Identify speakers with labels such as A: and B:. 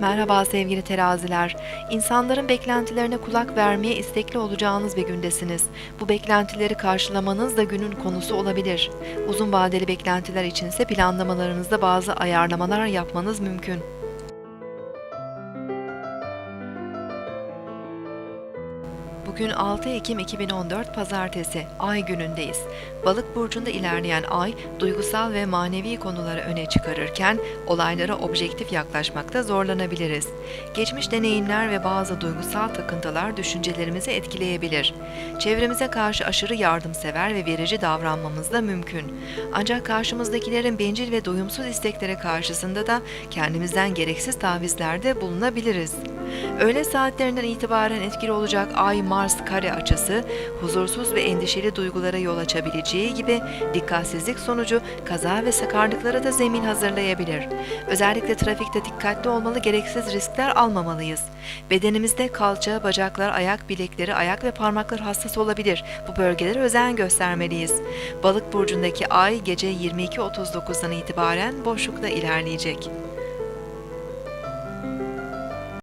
A: Merhaba sevgili teraziler. İnsanların beklentilerine kulak vermeye istekli olacağınız bir gündesiniz. Bu beklentileri karşılamanız da günün konusu olabilir. Uzun vadeli beklentiler içinse planlamalarınızda bazı ayarlamalar yapmanız mümkün. Bugün 6 Ekim 2014 Pazartesi, Ay günündeyiz. Balık burcunda ilerleyen Ay, duygusal ve manevi konuları öne çıkarırken olaylara objektif yaklaşmakta zorlanabiliriz. Geçmiş deneyimler ve bazı duygusal takıntılar düşüncelerimizi etkileyebilir. Çevremize karşı aşırı yardımsever ve verici davranmamız da mümkün. Ancak karşımızdakilerin bencil ve doyumsuz istekleri karşısında da kendimizden gereksiz tavizlerde bulunabiliriz. Öğle saatlerinden itibaren etkili olacak Ay-Mars kare açısı, huzursuz ve endişeli duygulara yol açabileceği gibi dikkatsizlik sonucu kaza ve sakarlıklara da zemin hazırlayabilir. Özellikle trafikte dikkatli olmalı, gereksiz riskler almamalıyız. Bedenimizde kalça, bacaklar, ayak bilekleri, ayak ve parmaklar hassas olabilir. Bu bölgelere özen göstermeliyiz. Balık burcundaki Ay gece 22.39'dan itibaren boşlukta ilerleyecek.